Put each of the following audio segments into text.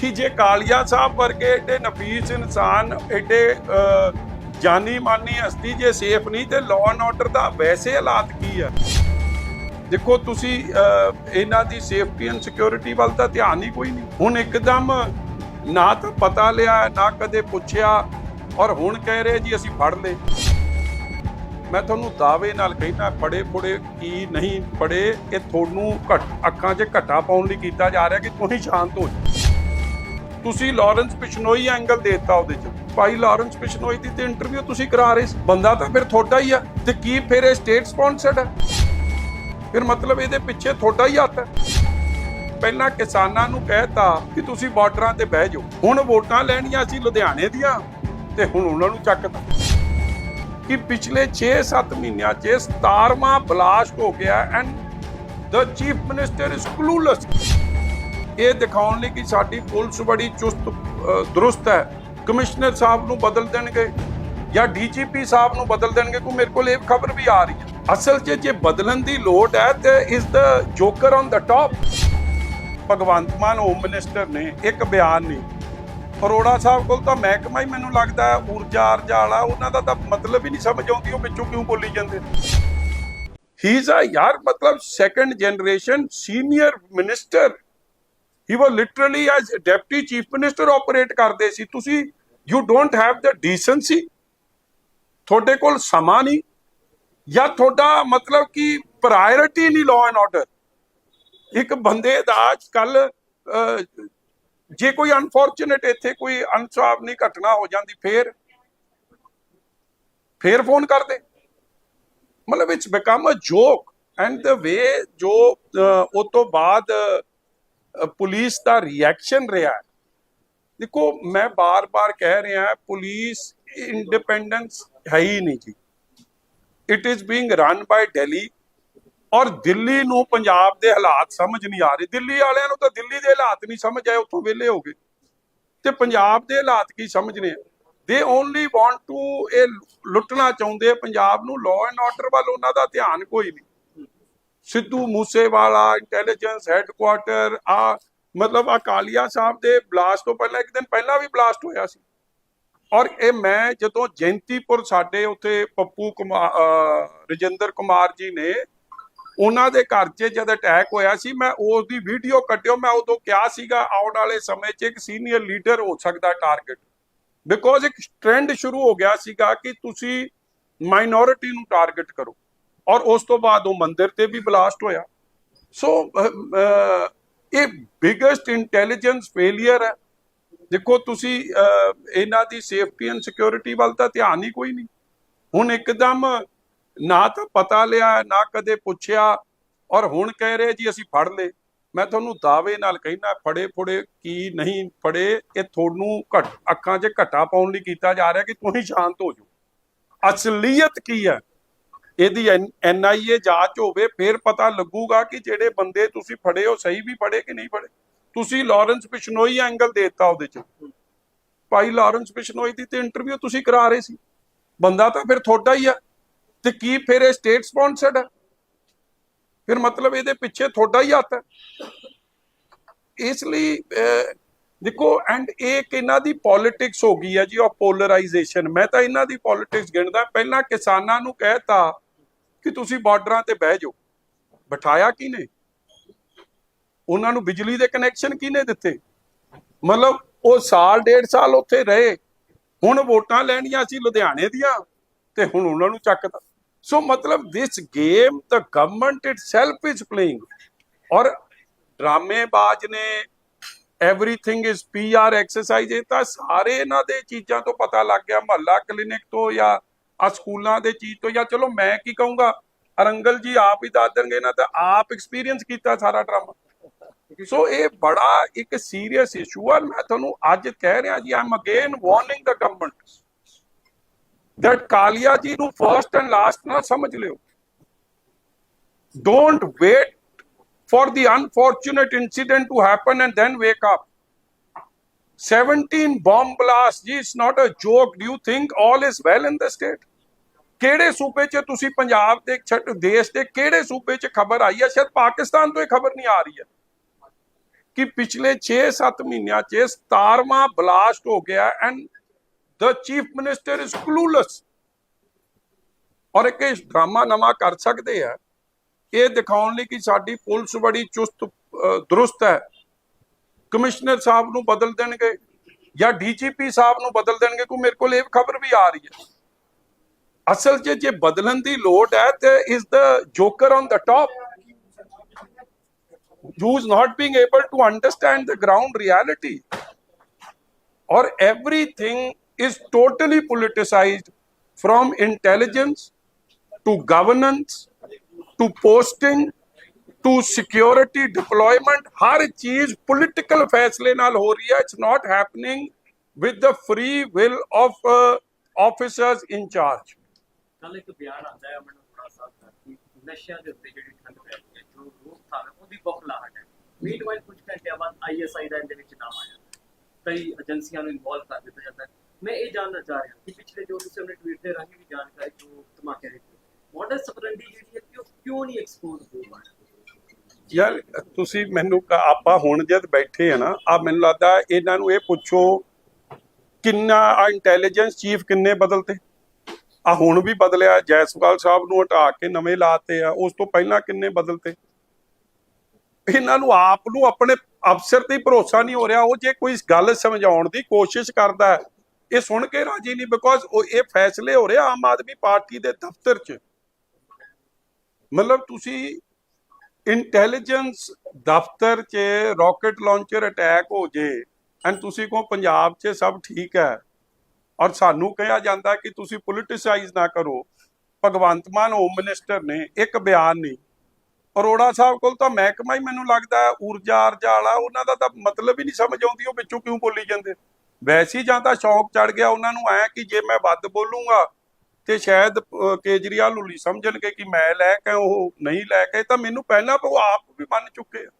ਕਿ ਜੇ ਕਾਲੀਆ ਸਾਹਿਬ ਵਰਗੇ ਏਡੇ ਨਫੀਸ ਇਨਸਾਨ, ਏਡੇ ਜਾਨੀ ਮਾਨੀ ਹਸਤੀ ਜੇ ਸੇਫ ਨਹੀਂ, ਤੇ ਲਾਅ ਐਂਡ ਆਰਡਰ ਦਾ ਵੈਸੇ ਹਾਲਾਤ ਕੀ ਆ? ਦੇਖੋ, ਤੁਸੀਂ ਇਹਨਾਂ ਦੀ ਸੇਫਟੀ ਐਂਡ ਸਿਕਿਉਰਿਟੀ ਵੱਲ ਤਾਂ ਧਿਆਨ ਹੀ ਕੋਈ ਨਹੀਂ। ਹੁਣ ਇੱਕਦਮ ਨਾ ਤਾਂ ਪਤਾ ਲਿਆ, ਨਾ ਕਦੇ ਪੁੱਛਿਆ, ਔਰ ਹੁਣ ਕਹਿ ਰਹੇ ਜੀ ਅਸੀਂ ਫੜ ਲਏ। ਮੈਂ ਤੁਹਾਨੂੰ ਦਾਅਵੇ ਨਾਲ ਕਹਿੰਦਾ, ਫੜੇ ਫੜੇ ਕੀ ਨਹੀਂ, ਫੜੇ, ਇਹ ਤੁਹਾਨੂੰ ਘੱਟ, ਅੱਖਾਂ 'ਚ ਘਟਾ ਪਾਉਣ ਲਈ ਕੀਤਾ ਜਾ ਰਿਹਾ ਕਿ ਤੁਸੀਂ ਸ਼ਾਂਤ ਹੋ ਜਾਓ। ਤੁਸੀਂ ਲਾਰੈਂਸ ਬਿਸ਼ਨੋਈ ਐਂਗਲ ਦੇਤਾ ਉਹਦੇ 'ਚ। ਭਾਈ ਲਾਰੈਂਸ ਬਿਸ਼ਨੋਈ ਦੀ ਤੇ ਇੰਟਰਵਿਊ ਤੁਸੀਂ ਕਰਾ ਰਹੇ ਸੀ। ਬੰਦਾ ਤਾਂ ਫਿਰ ਤੁਹਾਡਾ ਹੀ ਆ ਤੇ ਕੀ ਫਿਰ ਇਹ ਸਟੇਟ ਸਪਾਂਸਰਡ ਹੈ ਫਿਰ ਮਤਲਬ ਇਹਦੇ ਪਿੱਛੇ ਤੁਹਾਡਾ ਹੀ ਹੱਥ ਹੈ ਪਹਿਲਾਂ ਕਿਸਾਨਾਂ ਨੂੰ ਕਹਿਤਾ ਕਿ ਤੁਸੀਂ ਬਾਰਡਰਾਂ ਤੇ ਬਹਿ ਜਾਓ। ਹੁਣ ਵੋਟਾਂ ਲੈਣੀਆਂ ਸੀ ਲੁਧਿਆਣੇ ਦੀਆਂ ਤੇ ਹੁਣ ਉਹਨਾਂ ਨੂੰ ਚੱਕਤਾ। ਕਿ ਪਿਛਲੇ 6-7 ਮਹੀਨਿਆਂ 'ਚ 17ਵਾਂ ਬਲਾਸਟ ਹੋ ਗਿਆ and the chief minister is clueless ਇਹ ਦਿਖਾਉਣ ਲਈ ਕਿ ਸਾਡੀ ਪੁਲਿਸ ਬੜੀ ਚੁਸਤ ਦਰੁਸਤ ਹੈ। ਕਮਿਸ਼ਨਰ ਸਾਹਿਬ ਨੂੰ ਬਦਲ ਦੇਣਗੇ ਜਾਂ ਡੀਜੀਪੀ ਸਾਹਿਬ ਨੂੰ ਬਦਲ ਦੇਣਗੇ ਕੋਈ ਮੇਰੇ ਕੋਲ ਇਹ ਖਬਰ ਵੀ ਆ ਰਹੀ ਹੈ। ਅਸਲ 'ਚ ਜੇ ਬਦਲਣ ਦੀ ਲੋੜ ਹੈ ਤੇ ਇਸ ਦਾ joker on the top Bhagwant Mann home minister ਨੇ ਇੱਕ ਬਿਆਨ ਨਹੀਂ। ਅਰੋੜਾ ਸਾਹਿਬ ਕੋਲ ਤਾਂ ਮਹਿਕਮਾ ਹੀ ਮੈਨੂੰ ਲੱਗਦਾ ਹੈ, ਊਰਜਾ ਅਰਜਾ ਵਾਲਾ ਉਹਨਾਂ ਦਾ ਤਾਂ ਮਤਲਬ ਹੀ ਨਹੀਂ ਸਮਝ ਆਉਂਦੀ, ਉਹ ਵਿੱਚੋਂ ਕਿਉਂ ਬੋਲੀ ਜਾਂਦੇ ਹੀ ਇਜ਼ ਅ ਯਾਰ, ਮਤਲਬ second generation senior minister he was literally as deputy chief minister operate ਕਰਦੇ ਸੀ ਤੁਸੀਂ you don't have the decency ਤੁਹਾਡੇ ਕੋਲ ਸਮਾਂ ਨਹੀਂ ਜਾਂ ਤੁਹਾਡਾ ਮਤਲਬ ਕਿ ਪ੍ਰਾਇੋਰਟੀ ਨਹੀਂ ਲਾਅ ਐਂਡ ਆਰਡਰ ਇੱਕ ਬੰਦੇ ਦਾ ਕੱਲ ਜੇ ਕੋਈ ਅਨਫੋਰਚੂਨੇਟ ਇੱਥੇ ਕੋਈ ਅਨਸਾਵਨੀ ਘਟਨਾ ਹੋ ਜਾਂਦੀ ਫੇਰ ਫੇਰ ਫੋਨ ਕਰਦੇ ਮਤਲਬ it's become a joke and the way ਜੋ ਉਹ ਤੋਂ ਬਾਅਦ ਪੁਲਿਸ ਦਾ ਰਿਐਕਸ਼ਨ ਰਿਹਾ ਹੈ। ਦੇਖੋ, ਮੈਂ ਬਾਰ-ਬਾਰ ਕਹਿ ਰਿਹਾ, ਪੁਲਿਸ ਇੰਡੀਪੈਂਡੈਂਸ ਹੈ ਹੀ ਨਹੀਂ ਜੀ। It is being run by Delhi ਔਰ ਦਿੱਲੀ ਨੂੰ ਪੰਜਾਬ ਦੇ ਹਾਲਾਤ ਸਮਝ ਨਹੀਂ ਆ ਰਹੇ। ਦਿੱਲੀ ਵਾਲਿਆਂ ਨੂੰ ਤਾਂ ਦਿੱਲੀ ਦੇ ਹਾਲਾਤ ਨਹੀਂ ਸਮਝ ਆਏ, ਉੱਥੋਂ ਵਿਹਲੇ ਹੋ ਗਏ। ਤੇ ਪੰਜਾਬ ਦੇ ਹਾਲਾਤ ਕੀ ਸਮਝਨੇ ਦੇ ਓਨਲੀ ਵਾਂਟ ਟੂ ਇਹ ਲੁੱਟਣਾ ਚਾਹੁੰਦੇ ਪੰਜਾਬ ਨੂੰ ਲਾਅ ਐਂਡ ਆਰਡਰ ਵੱਲ ਉਹਨਾਂ ਦਾ ਧਿਆਨ ਕੋਈ ਨਹੀਂ। ਸਿੱਧੂ ਮੂਸੇਵਾਲਾ ਇੰਟੈਲੀਜੈਂਸ ਹੈੱਡਕੁਆਰਟਰ ਆ ਮਤਲਬ ਅਕਾਲੀਆ ਸਾਹਿਬ ਦੇ ਬਲਾਸਟ ਤੋਂ ਪਹਿਲਾਂ ਇੱਕ ਦਿਨ ਪਹਿਲਾਂ ਵੀ ਬਲਾਸਟ ਹੋਇਆ ਸੀ। ਔਰ ਇਹ ਮੈਂ ਜਦੋਂ ਜੈਂਤੀਪੁਰ ਸਾਡੇ ਉੱਥੇ ਪੱਪੂ ਕੁਮਾਰ ਰਜਿੰਦਰ ਕੁਮਾਰ ਜੀ ਨੇ ਉਹਨਾਂ ਦੇ ਘਰ 'ਚ ਜਦ ਅਟੈਕ ਹੋਇਆ ਸੀ, ਮੈਂ ਉਸ ਦੀ ਵੀਡੀਓ ਕੱਢਿਓ, ਮੈਂ ਉਦੋਂ ਕਿਹਾ ਸੀਗਾ, ਆਉਣ ਵਾਲੇ ਸਮੇਂ 'ਚ ਇੱਕ ਸੀਨੀਅਰ ਲੀਡਰ ਹੋ ਸਕਦਾ ਟਾਰਗੇਟ ਬਿਕੋਜ਼ ਇੱਕ ਟ੍ਰੈਂਡ ਸ਼ੁਰੂ ਹੋ ਗਿਆ ਸੀਗਾ ਕਿ ਤੁਸੀਂ ਮਾਈਨੋਰਿਟੀ ਨੂੰ ਟਾਰਗੇਟ ਕਰੋ। ਔਰ ਉਸ ਤੋਂ ਬਾਅਦ ਉਹ ਮੰਦਿਰ ਤੇ ਵੀ ਬਲਾਸਟ ਹੋਇਆ। ਸੋ ਇਹ ਬਿਗੇਸਟ ਇੰਟੈਲੀਜੈਂਸ ਫੇਲਿਅਰ ਹੈ। ਦੇਖੋ, ਤੁਸੀਂ ਇਹਨਾਂ ਦੀ ਸੇਫਟੀ ਐਂਡ ਸਿਕਿਉਰਿਟੀ ਵੱਲ ਤਾਂ ਧਿਆਨ ਹੀ ਕੋਈ ਨਹੀਂ। ਹੁਣ ਇੱਕਦਮ ਨਾ ਤਾਂ ਪਤਾ ਲਿਆ, ਨਾ ਕਦੇ ਪੁੱਛਿਆ ਔਰ ਹੁਣ ਕਹਿ ਰਹੇ ਜੀ ਅਸੀਂ ਫੜ ਲਏ। ਮੈਂ ਤੁਹਾਨੂੰ ਦਾਅਵੇ ਨਾਲ ਕਹਿਣਾ ਫੜੇ ਫੜੇ ਕੀ ਨਹੀਂ ਫੜੇ, ਇਹ ਤੁਹਾਨੂੰ ਘੱਟ, ਅੱਖਾਂ 'ਚ ਘਟਾ ਪਾਉਣ ਲਈ ਕੀਤਾ ਜਾ ਰਿਹਾ ਕਿ ਤੁਸੀਂ ਸ਼ਾਂਤ ਹੋ ਜਾਓ। ਅਸਲੀਅਤ ਕੀ ਹੈ? ਇਹਦੀ ਐਨਆਈਏ ਜਾਂਚ ਹੋਵੇ, ਫਿਰ ਪਤਾ ਲੱਗੂਗਾ ਕਿ ਜਿਹੜੇ ਬੰਦੇ ਤੁਸੀਂ ਫੜੇ ਹੋ ਸਹੀ ਵੀ ਫੜੇ ਕਿ ਨਹੀਂ ਫੜੇ। ਤੁਸੀਂ ਲਾਰੈਂਸ ਬਿਸ਼ਨੋਈ ਐਂਗਲ ਦੇਤਾ ਉਹਦੇ 'ਚ। ਭਾਈ ਲਾਰੈਂਸ ਬਿਸ਼ਨੋਈ ਦੀ ਤੇ ਇੰਟਰਵਿਊ ਤੁਸੀਂ ਕਰਾ ਰਹੇ ਸੀ। ਬੰਦਾ ਤਾਂ ਫਿਰ ਤੁਹਾਡਾ ਹੀ ਆ। ਤੇ ਕੀ ਫਿਰ ਇਹ ਸਟੇਟ ਸਪਾਂਸਰਡ ਹੈ ਫਿਰ ਮਤਲਬ ਇਹਦੇ ਪਿੱਛੇ ਤੁਹਾਡਾ ਹੀ ਹੱਥ ਹੈ ਇਸ ਲਈ ਦੇਖੋ ਐਂਡ ਇਹ ਇੱਕ ਇਹਨਾਂ ਦੀ ਪੋਲਿਟਿਕਸ ਹੋ ਗਈ ਹੈ ਜੀ, ਉਹ ਪੋਲਰਾਈਜੇਸ਼ਨ ਮੈਂ ਤਾਂ ਇਹਨਾਂ ਦੀ ਪੋਲਿਟਿਕਸ ਗਿਣਦਾ। ਪਹਿਲਾਂ ਕਿਸਾਨਾਂ ਨੂੰ ਕਹਿਤਾ ਕਿ ਤੁਸੀਂ ਬਾਰਡਰਾਂ ਤੇ ਬਹਿ ਜਾਓ। ਬਿਠਾਇਆ ਕਿਨੇ ਉਹਨਾਂ ਨੂੰ ਬਿਜਲੀ ਦੇ ਕਨੈਕਸ਼ਨ ਕਿਨੇ ਦਿੱਤੇ? ਮਤਲਬ ਉਹ ਸਾਲ, ਡੇਢ ਸਾਲ ਉੱਥੇ ਰਹੇ। ਹੁਣ ਵੋਟਾਂ ਲੈਣੀਆਂ ਸੀ ਲੁਧਿਆਣੇ ਦੀਆਂ ਤੇ ਹੁਣ ਉਹਨਾਂ ਨੂੰ ਚੱਕਦਾ ਸੋ ਮਤਲਬ this game the government itself is playing ਔਰ ਡਰਾਮੇਬਾਜ਼ ਨੇ ਐਵਰੀਥਿੰਗ ਇਜ਼ ਪੀਆਰ ਐਕਸਰਸਾਈਜ਼ ਇਹ ਤਾਂ ਸਾਰੇ ਇਹਨਾਂ ਦੇ ਚੀਜ਼ਾਂ ਤੋਂ ਪਤਾ ਲੱਗ ਗਿਆ। ਮਹੱਲਾ ਕਲੀਨਿਕ ਤੋਂ ਜਾਂ ਆ ਸਕੂਲਾਂ ਦੇ ਚੀਜ਼ ਤੋਂ ਜਾਂ ਚਲੋ ਮੈਂ ਕੀ ਕਹੂੰਗਾ ਅਰੰਗਲ ਜੀ ਆਪ ਹੀ ਦੱਸ ਦੇਣਗੇ ਨਾ ਤਾਂ ਆਪ ਐਕਸਪੀਰੀਅੰਸ ਕੀਤਾ ਸਾਰਾ ਡਰਾਮਾ ਸੋ ਇਹ ਬੜਾ ਇੱਕ ਸੀਰੀਅਸ ਇਸ਼ੂ ਆ ਮੈਂ ਤੁਹਾਨੂੰ ਅੱਜ ਕਹਿ ਰਿਹਾ ਜੀ I'm again warning the government that Kalia ਜੀ ਨੂੰ ਫਰਸਟ ਐਂਡ ਲਾਸਟ ਨਾ ਸਮਝ ਲਿਓ don't wait for the unfortunate incident to happen and then wake up. 17 bomb blasts. Gee, it's not a joke. Do you think all is well in the state? ਕਿਹੜੇ ਸੂਬੇ 'ਚ ਤੁਸੀਂ ਪੰਜਾਬ ਦੇ ਛੱਡ ਦੇਸ਼ ਦੇ ਕਿਹੜੇ ਸੂਬੇ 'ਚ ਖਬਰ ਆਈ ਹੈ? ਸ਼ਾਇਦ ਪਾਕਿਸਤਾਨ ਤੋਂ ਇਹ ਖਬਰ ਨਹੀਂ ਆ ਰਹੀ ਹੈ। ਕਿ ਪਿਛਲੇ 6-7 ਮਹੀਨਿਆਂ 'ਚ 17ਵਾਂ ਬਲਾਸਟ ਹੋ ਗਿਆ and the chief minister is clueless ਔਰ ਇੱਕ ਇਹ ਡਰਾਮਾ ਨਵਾਂ ਕਰ ਸਕਦੇ ਆ। ਇਹ ਦਿਖਾਉਣ ਲਈ ਕਿ ਸਾਡੀ ਪੁਲਿਸ ਬੜੀ ਚੁਸਤ ਦਰੁਸਤ ਹੈ। ਕਮਿਸ਼ਨਰ ਸਾਹਿਬ ਨੂੰ ਬਦਲ ਦੇਣਗੇ ਜਾਂ ਡੀਜੀਪੀ ਸਾਹਿਬ ਨੂੰ ਬਦਲ ਦੇਣਗੇ। ਕੋਈ ਮੇਰੇ ਕੋਲ ਇਹ ਖਬਰ ਵੀ ਆ ਰਹੀ ਹੈ। ਅਸਲ 'ਚ ਜੇ ਬਦਲਣ ਦੀ ਲੋੜ ਹੈ ਤੇ ਇਸ ਦਾ joker on the top who is not being able to understand the ground reality or everything is totally politicized from intelligence to governance to posting to security deployment ਹਰ ਚੀਜ਼ political ਫੈਸਲੇ ਨਾਲ ਹੋ ਰਹੀ ਹੈ it's not happening with the free will of uh, officers in charge ਕੱਲ ਇੱਕ ਬਿਆਨ ਆਉਂਦਾ ਹੈ ਅਮਨਪੁਰਾ ਸਾਹਿਬ ਦਾ ਕਿ ਨਸ਼ਿਆਂ ਦੇ ਉੱਤੇ ਜਿਹੜੀ ਠੰਡ ਪੈ ਰਹੀ ਹੈ, ਜੋ ਰੋਕਥਾਮ ਹੈ, ਉਹਦੀ ਬਖਲਾਹਟ ਹੈ। ਮੀਨਵਾਈਲ ਕੁਝ ਘੰਟਿਆਂ ਬਾਅਦ ਆਈਐਸਆਈ ਦਾ ਇਹਦੇ ਵਿੱਚ ਨਾਮ ਆਇਆ ਕਈ ਏਜੰਸੀਆਂ ਨੂੰ ਇਨਵੋਲਵ ਕਰ ਦਿੱਤਾ ਜਾਂਦਾ ਮੈਂ ਇਹ ਜਾਣਨਾ ਚਾਹ ਰਿਹਾ ਕਿ ਪਿਛਲੇ ਜੋ ਤੁਸੀਂ ਆਪਣੇ ਟਵੀਟ ਦੇ ਰਾਹੀਂ ਵੀ ਜਾਣਕਾਰੀ, ਜੋ ਧਮਾਕੇ ਦੀ ਮਾਡਲ ਸਪਰੈਂਡੀ ਜਿਹੜੀ ਹੈ ਕਿ ਕਿਉਂ ਨਹੀਂ ਐਕਸਪੋਜ਼ ਹੋ ਪਾ ਯਾਰ, ਤੁਸੀਂ ਮੈਨੂੰ ਆਪਾਂ ਹੁਣ ਜਦ ਬੈਠੇ ਆ ਨਾ, ਆ ਮੈਨੂੰ ਲੱਗਦਾ ਇਹਨਾਂ ਨੂੰ ਇਹ ਪੁੱਛੋ ਕਿੰਨਾ ਇੰਟੈਲੀਜੈਂਸ ਚੀਫ ਕਿੰਨੇ ਬਦਲਤੇ? ਆ ਹੁਣ ਵੀ ਬਦਲਿਆ, ਜੈਸਵਾਲ ਸਾਹਿਬ ਨੂੰ ਹਟਾ ਕੇ ਨਵੇਂ ਲਾਤੇ ਆ, ਉਸ ਤੋਂ ਪਹਿਲਾਂ ਕਿੰਨੇ ਬਦਲਤੇ? ਇਹਨਾਂ ਨੂੰ ਆਪ ਨੂੰ ਆਪਣੇ ਅਫਸਰ ਤੇ ਭਰੋਸਾ ਨਹੀਂ ਹੋ ਰਿਹਾ, ਉਹ ਜੇ ਕੋਈ ਗੱਲ ਸਮਝਾਉਣ ਦੀ ਕੋਸ਼ਿਸ਼ ਕਰਦਾ ਇਹ ਸੁਣ ਕੇ ਰਾਜੀ ਨਹੀਂ ਬਿਕੋਜ਼ ਉਹ ਇਹ ਫੈਸਲੇ ਹੋ ਰਹੇ ਆਮ ਆਦਮੀ ਪਾਰਟੀ ਦੇ ਦਫ਼ਤਰ 'ਚ। ਮਤਲਬ ਤੁਸੀਂ ਇੰਟੈਲੀਜੈਂਸ ਦਫ਼ਤਰ 'ਚ ਰਾਕਟ ਲਾਂਚਰ ਅਟੈਕ ਹੋ ਜੇ ਐਂਡ ਤੁਸੀਂ ਕਹੋ ਪੰਜਾਬ 'ਚ ਸਭ ਠੀਕ ਹੈ। ਔਰ ਸਾਨੂੰ ਕਿਹਾ ਜਾਂਦਾ ਕਿ ਤੁਸੀਂ ਪੋਲਿਟਿਸਾਈਜ਼ ਨਾ ਕਰੋ। ਭਗਵੰਤ ਮਾਨ ਹੋਮ ਮਿਨਿਸਟਰ ਨੇ ਇੱਕ ਬਿਆਨ ਨਹੀਂ। ਅਰੋੜਾ ਸਾਹਿਬ ਕੋਲ ਤਾਂ ਮਹਿਕਮਾ ਹੀ ਮੈਨੂੰ ਲੱਗਦਾ ਊਰਜਾ ਆਰਜਾ ਵਾਲਾ ਉਹਨਾਂ ਦਾ ਤਾਂ ਮਤਲਬ ਹੀ ਨਹੀਂ ਸਮਝ ਆਉਂਦੀ ਉਹ ਵਿੱਚੋਂ ਕਿਉਂ ਬੋਲੀ ਜਾਂਦੇ। ਵੈਸੇ ਜਾਂ ਤਾਂ ਸ਼ੌਕ ਚੜ ਗਿਆ ਉਹਨਾਂ ਨੂੰ ਐ ਕਿ ਜੇ ਮੈਂ ਵੱਧ ਬੋਲੂੰਗਾ ਤੇ ਸ਼ਾਇਦ ਕੇਜਰੀਵਾਲ ਨੂੰ ਨਹੀਂ ਸਮਝਣਗੇ ਕਿ ਮੈਂ ਲੈ ਕੇ, ਉਹ ਨਹੀਂ ਲੈ ਕੇ, ਤਾਂ ਮੈਨੂੰ ਪਹਿਲਾਂ ਉਹ ਆਪ ਵੀ ਮੰਨ ਚੁੱਕੇ ਆ।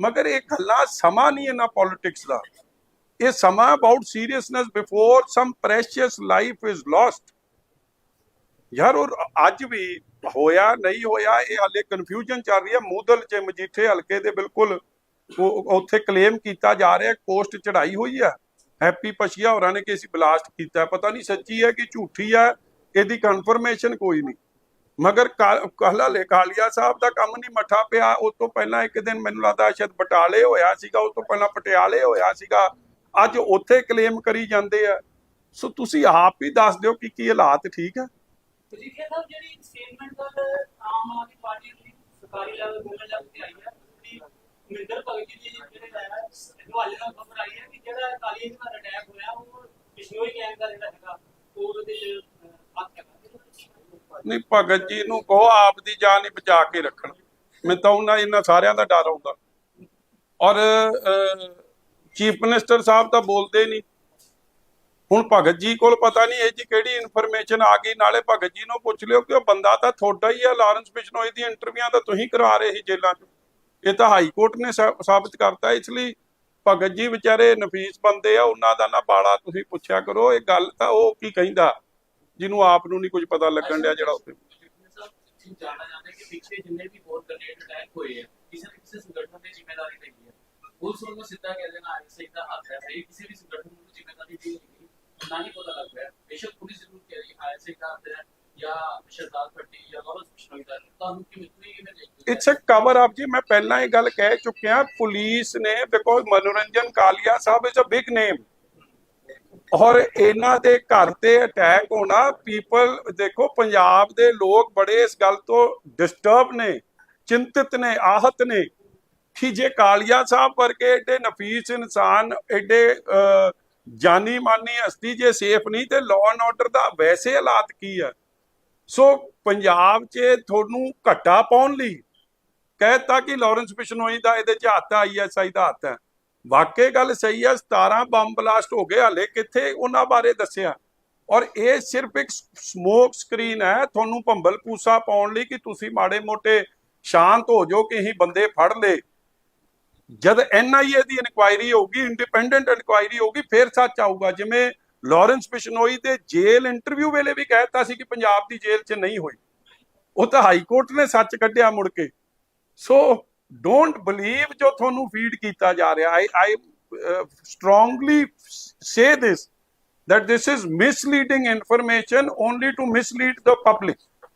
ਮਗਰ ਇਹ ਗੱਲਾਂ ਸਮਾਂ ਨਹੀਂ ਇਹਨਾਂ ਪੋਲਿਟਿਕਸ ਦਾ। ਇਹ ਸਮਾਂ about seriousness before some precious life is lost ਯਾਰ, ਔਰ ਅੱਜ ਵੀ ਹੋਇਆ, ਨਹੀਂ ਹੋਇਆ, ਇਹ ਹਾਲੇ ਕਨਫਿਊਜ਼ਨ ਚੱਲ ਰਹੀ ਹੈ। ਮੂਦਲ ਚ ਮਜੀਠੇ ਹਲਕੇ ਦੇ ਬਿਲਕੁਲ ਉੱਥੇ ਕਲੇਮ ਕੀਤਾ ਜਾ ਰਿਹਾ ਪੋਸਟ ਚੜਾਈ ਹੋਈ ਹੈ ਹੈਪੀ ਪਸ਼ੀਆ ਹੋਰਾਂ ਨੇ ਕਿ ਅਸੀਂ ਬਲਾਸਟ ਕੀਤਾ। ਪਤਾ ਨਹੀਂ ਸੱਚੀ ਹੈ ਕਿ ਝੂਠੀ ਹੈ, ਇਹਦੀ ਕਨਫਰਮੇਸ਼ਨ ਕੋਈ ਨਹੀਂ। ਮਗਰ ਕਾਲਾ ਲੈ ਸਾਹਿਬ ਦਾ ਕੰਮ ਨਹੀਂ ਮੱਠਾ ਪਿਆ। ਉਸ ਤੋਂ ਪਹਿਲਾਂ ਇੱਕ ਦਿਨ ਮੈਨੂੰ ਲੱਗਦਾ ਸ਼ਾਇਦ ਬਟਾਲੇ ਹੋਇਆ ਸੀਗਾ ਉਸ ਤੋਂ ਪਹਿਲਾਂ ਪਟਿਆਲੇ ਹੋਇਆ ਸੀਗਾ। ਅੱਜ ਉੱਥੇ ਕਲੇਮ ਕਰੀ ਜਾਂਦੇ ਆ। ਸੋ ਤੁਸੀਂ ਆਪ ਹੀ ਦੱਸ ਦਿਓ ਕਿ ਕੀ ਹਾਲਾਤ ਠੀਕ ਹੈ ਵਜ਼ੀਰ ਸਾਹਿਬ ਜਿਹੜੀ ਸਟੇਟਮੈਂਟ ਕੱਲ ਆਮ ਆਦਮੀ ਪਾਰਟੀ ਦੀ ਸਰਕਾਰੀ ਲੈਵਲ ਬੋਲਣ ਲੱਗ ਕੇ ਆਈ ਹੈ ਕਿ ਮਿੰਦਰ ਭਗਤ ਜੀ ਦੀ ਜਿਹੜੇ ਹੈ ਹਵਾਲੇ ਨਾਲ ਖਬਰ ਆਈ ਹੈ ਕਿ ਜਿਹੜਾ ਕਾਲੀ ਦਾ ਅਟੈਕ ਹੋਇਆ ਉਹ ਬਿਸ਼ਨੋਈ ਗੈਂਗ ਦਾ ਜਿਹੜਾ ਹੈਗਾ ਉਹ ਉਹਦੇ ਚ ਅਹ, ਹੱਥ ਹੈਗਾ ਨਹੀਂ ਭਗਤ ਜੀ ਨੂੰ ਕਹੋ ਆਪ ਦੀ ਜਾਨ ਹੀ ਬਚਾ ਕੇ ਰੱਖਣ। ਮੈਂ ਤਾਂ ਉਹਨਾਂ ਇਹਨਾਂ ਸਾਰਿਆਂ ਦਾ ਡਰ ਆਉਂਦਾ। ਔਰ ਚੀਫ ਮਿਨਿਸਟਰ ਸਾਹਿਬ ਤਾਂ ਬੋਲਦੇ ਨਹੀਂ। ਹੁਣ ਭਗਤ ਜੀ ਕੋਲ ਪਤਾ ਨਹੀਂ ਇਹ ਜੀ ਕਿਹੜੀ ਇਨਫੋਰਮੇਸ਼ਨ ਆ ਗਈ, ਨਾਲੇ ਭਗਤ ਜੀ ਨੂੰ ਪੁੱਛ ਲਿਓ ਕਿ ਉਹ ਬੰਦਾ ਤਾਂ ਤੁਹਾਡਾ ਹੀ ਆ, ਲਾਰੈਂਸ ਬਿਸ਼ਨੋਈ ਦੀਆਂ ਇੰਟਰਵਿਊਆਂ ਤਾਂ ਤੁਸੀਂ ਕਰਾ ਰਹੇ ਸੀ ਜੇਲ੍ਹਾਂ 'ਚ। ਇਹ ਤਾਂ ਹਾਈ ਕੋਰਟ ਨੇ ਸਾਬਤ ਕਰਤਾ, ਇਸ ਲਈ ਭਗਤ ਜੀ ਵਿਚਾਰੇ ਨਫੀਸ ਬੰਦੇ ਆ, ਉਹਨਾਂ ਦਾ ਨਾ ਬਾਲਾ ਤੁਸੀਂ ਪੁੱਛਿਆ ਕਰੋ। ਇਹ ਗੱਲ ਤਾਂ ਉਹ ਕੀ ਕਹਿੰਦਾ, ਜਿਹਨੂੰ ਆਪ ਨੂੰ ਨਹੀਂ ਕੁਝ ਪਤਾ ਲੱਗਣ ਡਿਆ ਜਿਹੜਾ ਉੱਥੇ। ਸਾਹਿਬ ਜਾਣਨਾ ਕਿ ਪਿਛਲੇ ਜਿੰਨੇ ਵੀ ਹੋਰ ਗ੍ਰੇਨੇਡ ਅਟੈਕ ਹੋਏ ਆ, ਕਿਸੇ ਨਾ ਕਿਸੇ ਸੰਗਠਨ ਦੀ ਜ਼ਿੰਮੇਵਾਰੀ ਰਹੀ ਹੈ ਪੁਲਿਸ ਵੱਲੋਂ ਸਿੱਧਾ ਕਹਿ ਦੇਣਾ ਆਈਐਸਆਈ ਦਾ ਹੱਥ ਹੈ ਸਹੀ ਕਿਸੇ ਵੀ ਸੰਗਠਨ ਨੂੰ ਜ਼ਿੰਮੇਵਾਰੀ ਦੀ ਨਹੀਂ, ਨਾ ਹੀ ਪਤਾ ਲੱਗ ਰਿਹਾ। ਬੇਸ਼ੱਕ ਪੁਲਿਸ ਜ਼ਰੂਰ ਕਹਿ ਰਹੀ ਹੈ ਆਈਐਸਆਈ ਦਾ ਹੱਥ ਹੈ, ਜਾਂ ਸ਼ਰਦਾਰ ਭੱਟੀ, ਜਾਂ ਲੋਰੈਂਸ ਬਿਸ਼ਨੋਈ ਦਾ ਤੁਹਾਨੂੰ ਕਿਵੇਂ ਇਟਸ ਅ ਕਵਰ ਅਪ ਜੀ, ਮੈਂ ਪਹਿਲਾਂ ਇਹ ਗੱਲ ਕਹਿ ਚੁੱਕਿਆ, ਪੁਲਿਸ ਨੇ because Manoranjan Kalia sahib is a big name ਔਰ ਇਹਨਾਂ ਦੇ ਘਰ ਤੇ ਅਟੈਕ ਹੋਣਾ ਪੀਪਲ ਦੇਖੋ, ਪੰਜਾਬ ਦੇ ਲੋਕ ਬੜੇ ਇਸ ਗੱਲ ਤੋਂ ਡਿਸਟਰਬ ਨੇ, ਚਿੰਤਿਤ ਨੇ, ਆਹਤ ਨੇ। ਕਿ ਜੇ ਕਾਲੀਆ ਸਾਹਿਬ ਵਰਗੇ ਏਡੇ ਨਫੀਸ ਇਨਸਾਨ, ਏਡੇ ਜਾਨੀ ਮਾਨੀ ਹਸਤੀ ਜੇ ਸੇਫ ਨਹੀਂ, ਤੇ ਲਾਅ ਐਂਡ ਆਰਡਰ ਦਾ ਵੈਸੇ ਹਾਲਾਤ ਕੀ ਆ? ਸੋ ਪੰਜਾਬ 'ਚ ਤੁਹਾਨੂੰ ਘੱਟਾ ਪਾਉਣ ਲਈ ਕਹਿਤਾ ਕਿ ਲਾਰੈਂਸ ਬਿਸ਼ਨੋਈ ਦਾ ਇਹਦੇ 'ਚ ਹੱਥ ਹੈ ਆਈਐਸਆਈ ਦਾ ਹੱਥ ਹੈ ਵਾਕਈ ਗੱਲ ਸਹੀ ਹੈ 17 ਬੰਬ ਬਲਾਸਟ ਹੋ ਗਏ ਹਲੇ, ਕਿੱਥੇ ਉਹਨਾਂ ਬਾਰੇ ਦੱਸਿਆ? ਔਰ ਇਹ ਸਿਰਫ ਇੱਕ ਸਮੋਕ ਸਕਰੀਨ ਹੈ, ਤੁਹਾਨੂੰ ਭੰਬਲ ਪੂਸਾ ਪਾਉਣ ਲਈ ਕਿ ਤੁਸੀਂ ਮਾੜੇ ਮੋਟੇ ਸ਼ਾਂਤ ਹੋ ਜਾਓ, ਕਿ ਅਸੀਂ ਬੰਦੇ ਫੜ ਲਏ। ਜਦ ਐਨਆਈਏ ਦੀ ਇਨਕੁਆਇਰੀ ਹੋਊਗੀ ਇੰਡੀਪੈਂਡੈਂਟ ਇਨਕੁਆਇਰੀ ਹੋਊਗੀ, ਫਿਰ ਸੱਚ ਆਊਗਾ। ਜਿਵੇਂ ਲਾਰੈਂਸ ਬਿਸ਼ਨੋਈ ਦੇ ਜੇਲ੍ਹ ਇੰਟਰਵਿਊ ਵੇਲੇ ਵੀ ਕਹਿਤਾ ਸੀ ਕਿ ਪੰਜਾਬ ਦੀ ਜੇਲ੍ਹ 'ਚ ਨਹੀਂ ਹੋਈ। ਉਹ ਤਾਂ ਹਾਈ ਕੋਰਟ ਨੇ ਸੱਚ ਕੱਢਿਆ ਮੁੜ ਕੇ। ਸੋ ਡੋਂਟ ਬਲੀਵ ਜੋ ਤੁਹਾਨੂੰ ਫੀਡ ਕੀਤਾ ਜਾ ਰਿਹਾ। I I strongly say this, that this is misleading information only to mislead the public